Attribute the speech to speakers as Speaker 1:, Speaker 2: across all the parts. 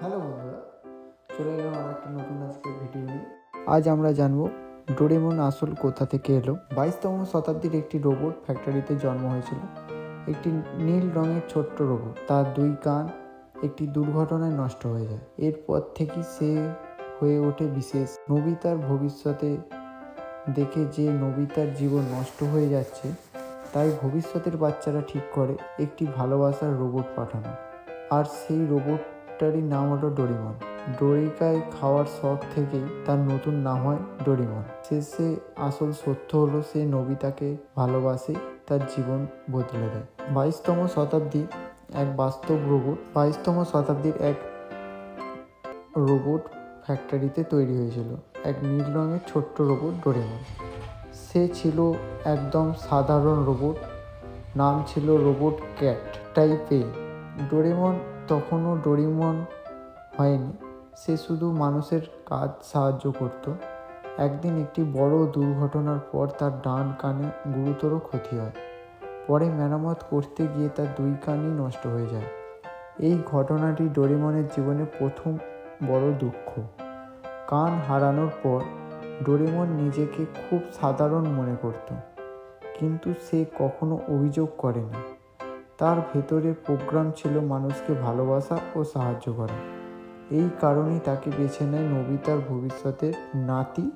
Speaker 1: Hello বন্ধুরা, চলে এলাম আর একটা নতুন আজকের ভিডিও নিয়ে। আজ আমরা জানব ডোরেমন আসল কোথা থেকে এলো। বাইশতম শতাব্দীর একটি রোবট ফ্যাক্টরিতে জন্ম হয়েছিল। একটি নীল রঙের ছোট্ট রোবট তার দুই কান একটি দুর্ঘটনায় নষ্ট হয়ে যায়। এরপর থেকে সে হয়ে ওঠে বিশেষ। নবিতার ভবিষ্যতে দেখে যে নবিতার জীবন নষ্ট হয়ে যাচ্ছে, তাই ভবিষ্যতের বাচ্চারা ঠিক করে একটি ভালোবাসার রোবট পাঠানো। আর সেই রোবটটারই নাম হলো ডোরিমন। ডোরিকায় খাওয়ার শখ থেকেই তার নতুন নাম হয় ডোরিমন। শেষে আসল সত্য হলো সে নবিতাকে ভালোবাসে, তার জীবন বদলে দেয়। বাইশতম শতাব্দী এক বাস্তব রোবট, বাইশতম শতাব্দীর এক রোবট ফ্যাক্টরিতে তৈরি হয়েছিল। এক নীল রঙের ছোট্ট রোবট ডোরেমন। সে ছিল একদম সাধারণ রোবট, নাম ছিল রোবট ক্যাট টাইপে ডোরেমন তখনও ডোরিমন হয়নি। সে শুধু মানুষের কাজ সাহায্য করত। একদিন একটি বড় দুর্ঘটনার পর তার ডান কানে গুরুতর ক্ষতি হয়। পরে মেরামত করতে গিয়ে তার দুই কানই নষ্ট হয়ে যায়। এই ঘটনাটি ডোরিমনের জীবনে প্রথম বড় দুঃখ। কান হারানোর পর ডোরেমন নিজেকে খুব সাধারণ মনে করত। কিন্তু সে কখনো অভিযোগ করেনি। তার ভেতরে প্রোগ্রাম ছিল মানুষকে ভালোবাসা ও সাহায্য করা। এই কারণেই তাকে বেছে নেয় নবিতার ভবিষ্যতের নাতি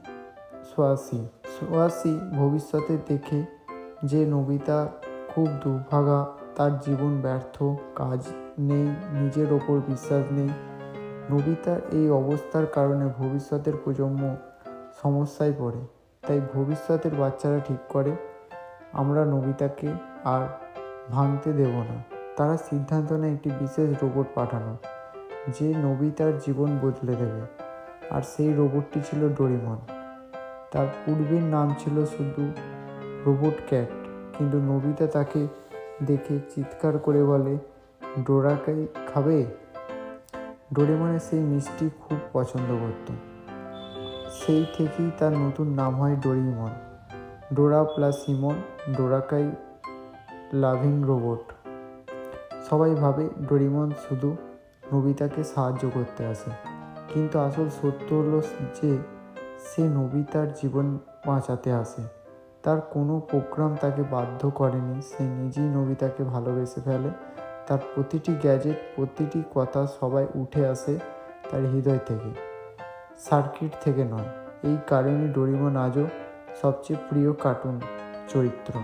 Speaker 1: সোয়াসি। সোয়াসি ভবিষ্যতে দেখে যে নবিতা খুব দুর্ভাগা, তার জীবন ব্যর্থ, কাজ নেই, নিজের ওপর বিশ্বাস নেই। নবিতার এই অবস্থার কারণে ভবিষ্যতের প্রজন্ম সমস্যায় পড়ে। তাই ভবিষ্যতের বাচ্চারা ঠিক করে, আমরা নবিতাকে আর ভাঙতে দেব না। তারা সিদ্ধান্ত নেয় একটি বিশেষ রোবট পাঠানো যে নবিতার জীবন বদলে দেবে। আর সেই রোবটটি ছিল ডোরিমন। তার পূর্বের নাম ছিল শুধু রোবট ক্যাট কিন্তু নবিতা তাকে দেখে চিৎকার করে বলে ডোরাকাই খাবে? ডোরেমনের সেই মিষ্টি খুব পছন্দ করত। সেই থেকেই তার নতুন নাম হয় ডোরিমন। ডোরা প্লাস ইমন ডোরাকাই লাভিং রোবট। সবাই ভাবে ডোরিমন শুধু নবিতাকে সাহায্য করতে আসে, কিন্তু আসল সত্য হলো যে সে নবিতার জীবন বাঁচাতে আসে। তার কোনো প্রোগ্রাম তাকে বাধ্য করেনি, সে নিজেই নবিতাকে ভালোবেসে ফেলে। তার প্রতিটি গ্যাজেট, প্রতিটি কথা সবাই উঠে আসে তার হৃদয় থেকে, সার্কিট থেকে নয়। এই কারণে ডোরিমন আজও সবচেয়ে প্রিয় কার্টুন চরিত্র।